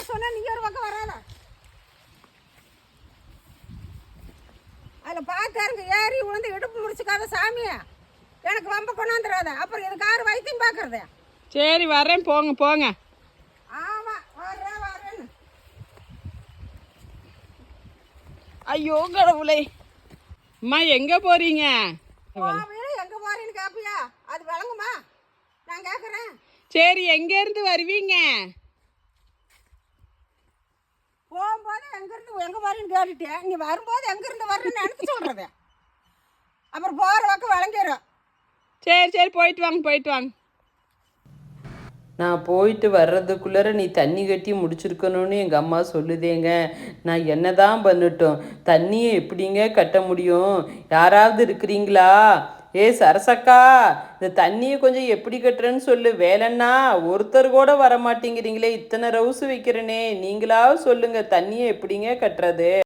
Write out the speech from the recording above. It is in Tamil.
வர சொன்னா நீ ஒரு பக்கம் வராதா. அதில் பார்க்காருங்க ஏறி விழுந்து இடுப்பு முடிச்சுக்காத சாமியை. எனக்கு வம்ப கொண்டாந்துடாத அப்புறம் எனக்கு ஆறு வைத்தியம் பார்க்குறது சரி வரேன். போங்க போங்க. ஆமாம் வர்றேன் வரேன்னு ஐயோ கடவுளை. அம்மா எங்க போறீங்க? எங்க போகிறீன்னு கேப்பியா? அது விளங்குமா? நான் கேட்குறேன் சரி எங்க இருந்து வருவீங்க? எங்கேருந்து எங்கே வரேன்னு கேட்டுட்டேன் நீ வரும்போது எங்கேருந்து வரேன்னு நினச்சி சொல்கிறது அப்புறம் போகிற பக்கம் விளங்கிடும் சரி சரி போயிட்டு வாங்க போயிட்டு வாங்க. நான் போயிட்டு வர்றதுக்குள்ளார நீ தண்ணி கட்டி முடிச்சிருக்கணும்னு எங்கள் அம்மா சொல்லுதேங்க. நான் என்ன தான் பண்ணட்டும் தண்ணியை எப்படிங்க கட்ட முடியும்? யாராவது இருக்கிறீங்களா? ஏ சரசக்கா இந்த தண்ணியை கொஞ்சம் எப்படி கட்டுறேன்னு சொல்லு. வேலைன்னா ஒருத்தர் கூட வர மாட்டேங்கிறீங்களே இத்தனை ரவுசு வைக்கிறேனே. நீங்களாவது சொல்லுங்கள் தண்ணியை எப்படிங்க கட்டுறது?